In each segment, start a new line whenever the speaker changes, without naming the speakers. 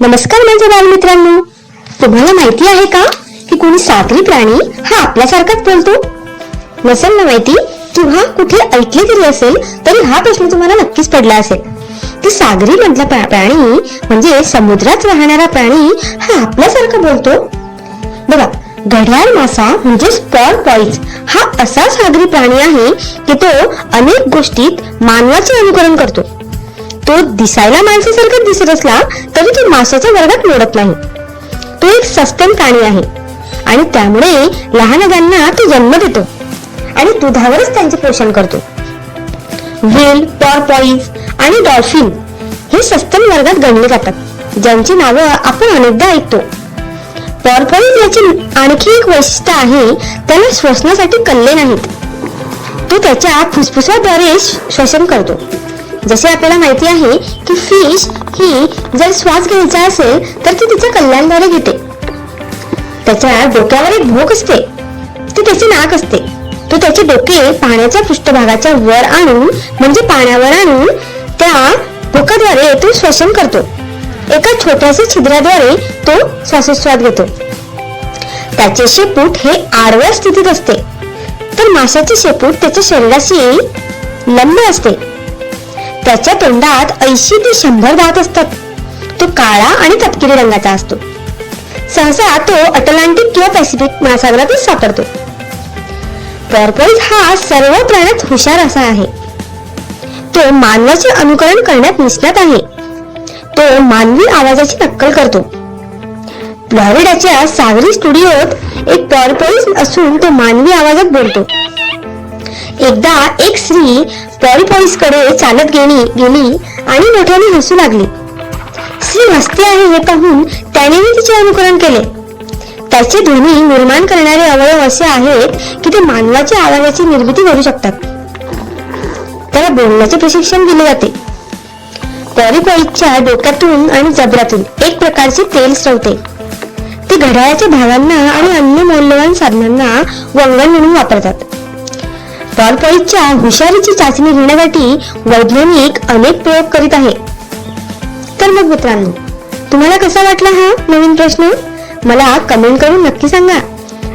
नमस्कार माझ्या बालमित्रांनो. तुम्हाला माहिती आहे का की कोणी सागरी प्राणी हा आपल्यासारखाच बोलतो? नसेल ना माहिती किंवा कुठे ऐकले तरी असेल तरी हा प्रश्न तुम्हाला नक्कीच पडला असेल. की सागरी मधला प्राणी म्हणजे समुद्रात राहणारा प्राणी हा आपल्यासारखा बोलतो? बघा घड्याळ मासा म्हणजे स्पॉट पॉईज हा असा सागरी प्राणी आहे की तो अनेक गोष्टीत मानवाचे अनुकरण करतो. तो दिसायला माणसासारखाच दिसत असला तरी तो माशाच्या वर्गात मोडत नाही. तो एक सस्तन प्राणी आहे आणि त्यामुळे लहान नद्यांना तो जन्म देतो आणि दुधावरच त्यांचे पोषण करतो. व्हेल पॉर्पॉईज आणि डॉल्फिन हे सस्तन वर्गात गणले जातात ज्यांची नावं आपण अनेकदा ऐकतो. पॉर्पॉईज याचे आणखी एक वैशिष्ट्य आहे त्याला श्वसनासाठी कल्ले नाहीत. तो त्याच्या फुसफुसाद्वारे श्वसन करतो. जसे आपल्याला माहिती आहे की फिश ही जर श्वास घ्यायचा असेल तर ती तिच्या कल्याणद्वारे घेते. त्याच्या डोक्यावर एक भोक असते. ते त्याचे नाक असते. तो त्याचे डोके पाण्याच्या पृष्ठभागाच्या वर आणून म्हणजे पाण्यावर आणून त्या भोकाद्वारे तो श्वसन करतो. एका छोट्याशा छिद्राद्वारे तो श्वासोच्छ्वास घेतो. त्याचे शेपूट हे आडव्या स्थितीत असते. तर माशाचे शेपूट त्याच्या शरीराशी लंब असते. त्याच्या तोंडात ऐंशी ते शंभर दात असतात. तो काळा आणि तपकिरी रंगाचा असतो. सहसा तो अटलांटिक किंवा पॅसिफिक महासागरातच सापडतो. पॉर्पॉईज हा सर्व प्राण्यात हुशार असा आहे. तो मानवाचे अनुकरण करण्यात निष्णात आहे. तो मानवी आवाजाची नक्कल करतो. फ्लॉरिडाच्या सागरी स्टुडिओत एक पॉर्पॉईज असून तो मानवी आवाजात बोलतो. एकदा एक स्त्री पॉलिपॉईसकडे चालत गेली गेली आणि मोठ्याने हसू लागली. स्त्री हसते आहे हे पाहून त्यानेही तिचे अनुकरण केले. त्याचे ध्वनी निर्माण करणारे अवयव असे आहेत की ते मानवाच्या आवाजाची निर्मिती करू शकतात. त्याला बोलण्याचे प्रशिक्षण दिले जाते. पॉलिपॉईसच्या डोक्यातून आणि जबरातून एक प्रकारचे तेल स्रवते. ते घड्याळाच्या भागांना आणि अन्य मौल्यवान साधनांना वंगण म्हणून वापरतात. टॉलपॉईजच्या हुशारीची चाचणी घेण्यासाठी वैज्ञानिक अनेक प्रयोग करीत आहे. तर मग मित्रांनो तुम्हाला कसा वाटला हा नवीन प्रश्न? मला कमेंट करून नक्की सांगा.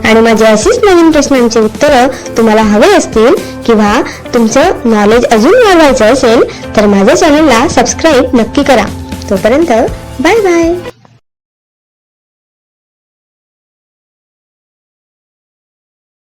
आणि माझे अशीच नवीन प्रश्नांची उत्तरं तुम्हाला हवे असतील किंवा तुमचं नॉलेज अजून वाढवायचं असेल तर माझ्या चॅनलला सबस्क्राईब नक्की करा. तोपर्यंत बाय बाय